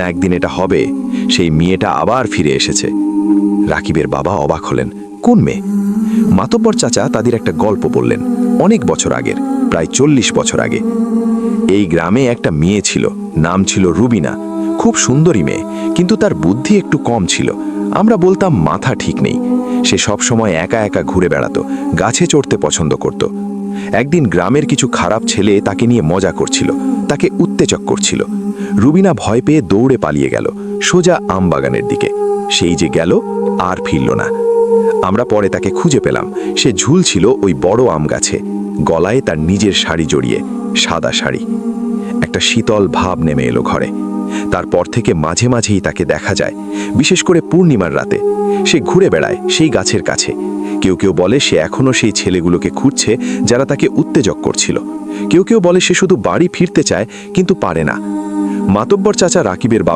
একদিন এটা হবে। সেই মেয়েটা আবার ফিরে এসেছে। রাকিবের বাবা অবাক হলেন। কোন মেয়ে? মাতব্বর চাচা তাদের একটা গল্প বললেন, অনেক বছর আগের, প্রায় চল্লিশ বছর আগে। এই গ্রামে একটা মেয়ে ছিল, নাম ছিল রুবিনা। খুব সুন্দরী মেয়ে, কিন্তু তার বুদ্ধি একটু কম ছিল। আমরা বলতাম মাথা ঠিক নেই। সে সব সময় একা একা ঘুরে বেড়াতো, গাছে চড়তে পছন্দ করত। একদিন গ্রামের কিছু খারাপ ছেলে তাকে নিয়ে মজা করছিল। তাকে উত্তেজক করছিল। রুবিনা ভয় পেয়ে দৌড়ে পালিয়ে গেল, সোজা আমবাগানের দিকে। সেই যে গেল, আর ফিরল না। আমরা পরে তাকে খুঁজে পেলাম। সে ঝুলছিল ওই বড় আম গাছে, গলায় তার নিজের শাড়ি জড়িয়ে, সাদা শাড়ি। একটা শীতল ভাব নেমে এলো ঘরে। তারপর থেকে মাঝে মাঝেই তাকে দেখা যায়, বিশেষ করে পূর্ণিমার রাতে। সে ঘুরে বেড়ায় সেই গাছের কাছে। কেউ কেউ বলে সে এখনও সেই ছেলেগুলোকে খুঁজছে যারা তাকে উত্তেজক করছিল। কেউ কেউ বলে সে শুধু বাড়ি ফিরতে চায় কিন্তু পারে না। মাতব্বর চাচা রাকিবের